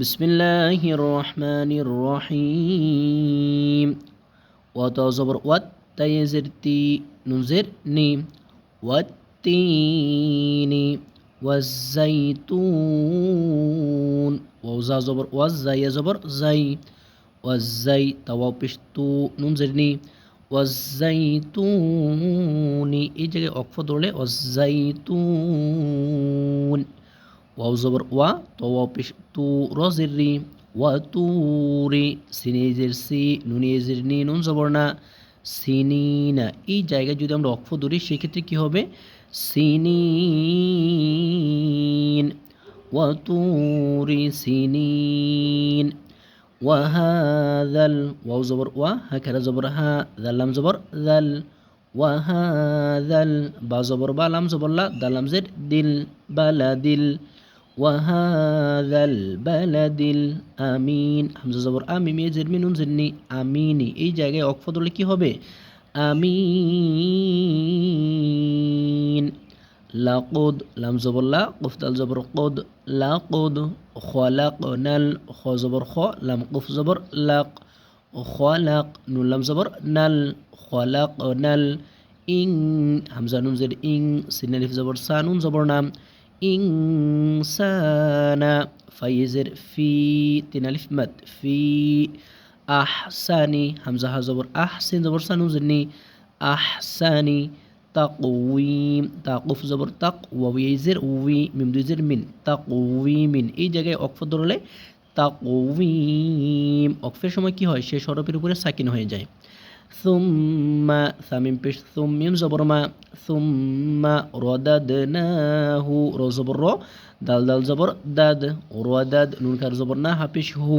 بسم الله الرحمن الرحيم وتزبر والتيزرتي ننزرني والتين والزيتون ووزا زبر والزي زبر زي والزي توابشتو ننزرني والزيتون এই জায়গায় অক্ষ ধরলে والزيتون ওয়াও জবর ওয়া, তো পেশ, তু রজের রি, ওয়া তুরি সিনেজের সি নুনিয়েজের নি, নুন জবর না সিনিনা এই জায়গায় যদি আমরা অক্ষ ধরি, সেক্ষেত্রে কী হবে? সিনিন। ওয়া তুরি সিনিন। ওয়াহাদাল ওয়াও জবর ওয়া হাকারা জবর হা দাল্লাম জবর দাল। ওয়াহাদাল বা জবর বা লাম জবর লা দালাম জের দিল। ওয়াহাদাল বালাদিল আমিন হামজা জবর আমি মেয়ে জের মিনুন জেরনি আমিনি এই জায়গায় অক্ষ ধরলে কি হবে? আমিন. লাকুদ, লাম জবর লা কুফ দাল জবর কুদ, লাকুদ খলাকনাল খ জবর খ, লাম কুফ জবর লাক, খলাক নুন, লাম জবর নাল খলাকনাল ইং, হামজা নুন জের ইং সিনালিফ জবর সা, নুন নাম ইনসানা ফাইজের ফি তিন আলিফ মাদ ফি আহসানি হামজা হা জবর আহসিন জবর সানু জন্নি আহসানি তাকুইম তাকুফ জবর তাক ওয়াইজের উই মিম দুইজের মিন তাকুইমিন এই জায়গায় অক্ফ ধরলে তাকুইম অক্ফের সময় কি হয়? সে সরপের উপরে সাকিন হয়ে যায়। সুম্মা সামিম পেশ সুমিম জবর মা সুম্মা রদাদনাহু র জবর র দাল দাল জবর দাদ নুন খার জবর না হাফিস হু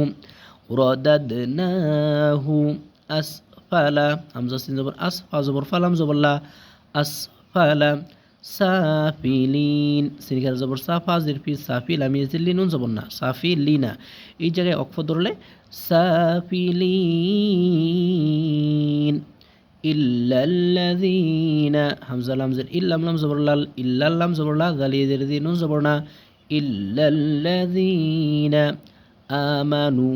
রদাদনাহু আসফালা হামজা সিন জবর আসফা জবর ফালাম জবর লা আসফালা সাফিলিন সিনখার জবর সাফা জিরফি সাফিল আমি নুন জবর না সাফিলিনা এই জায়গায় অক্ষ ধরলে ইল্লাল্লাযীনা হামজা লাম জের ইল্লাম লাম জবর লাল ইল্লাল্লাম জবর লা গালিয়ে জের দি নুন জবর না ইল্লাল্লাযীনা আমানু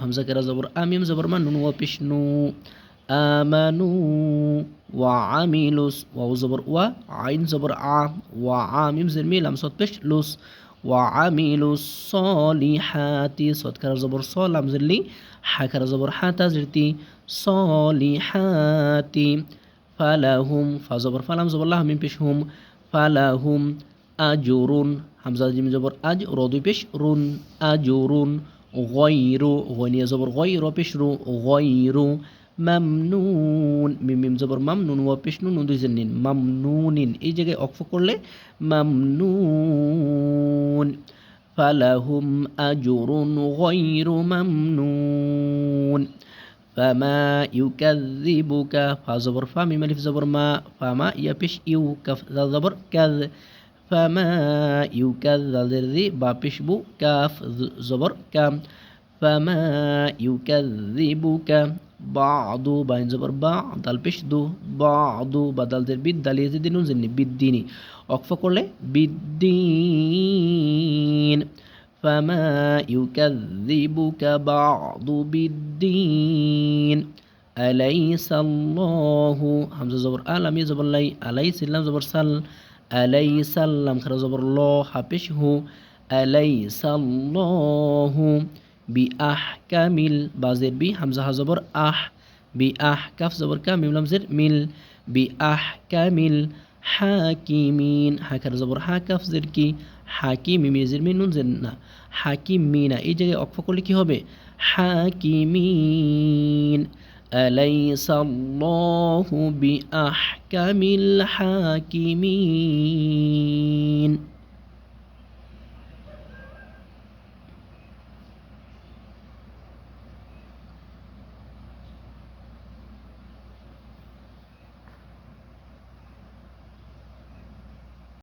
হামজা কেরা জবর আমিম জবর মা নুন ওয়া পিশনু আমানু ওয়া আমিলুস ওয়া জবর ওয়া আইন জবর আ ওয়া আমিম জের মিলাম সত পেশ লুস وعملوا الصالحات صوت كرا زبر صلام زلي حا كرا زبر حاتا زرتي صالحات فلهم فزبر فلام زبر الله من بيشهم فلهم أجر حمزة جيم زبر أج رودو بيش رون أجر غير غني زبر غير بيش رو غير মামনুন, মিম মিম জবর, মামনুন, ওয়া পেশ নুন দুই নিন মামনুনিন। এই জায়গায় অক্ফ করলে মামনুন। ফালাহুম আজরুন গায়রু মামনুন। ফামা ইউকাযযিবুকা ফা জবর, ফা মিম, আলিফ জবর, মা, ফামা ইয়া পেশ ইউ, কাফ জবর কায ফামা ইউকায জালের দি বা পেশ, বু, কাফ জবর, কাম। ফামা ইউকাযযিবুকা বাদু বাইন জবর বা দাল পেশ দু বাদু বা দালদের বিদ দালিয়ে যদি নুন জেননি বিদ্দিনি অক্ফ করলে বিদ্দিন فما يكذبك بعض بالدين أليس الله حمزة زبر ألم يزبر لي أليس اللام زبر سل أليس اللام خرج زبر الله حبشه أليس الله বি আহ কামিল বাজের বি হামজা হাজবর আহ বি আহ কাফ জবর কা মিম লামজের মিল বি আহ কামিল হাকিমিন হাকার জবর হা কাফ জের কি হাকিম মিমেজের মিন নুন জের না হাকিম মিনা এই জায়গায় অক্ষ করলে কি হবে হাকিমিন أليس الله بأحكم الحاكمين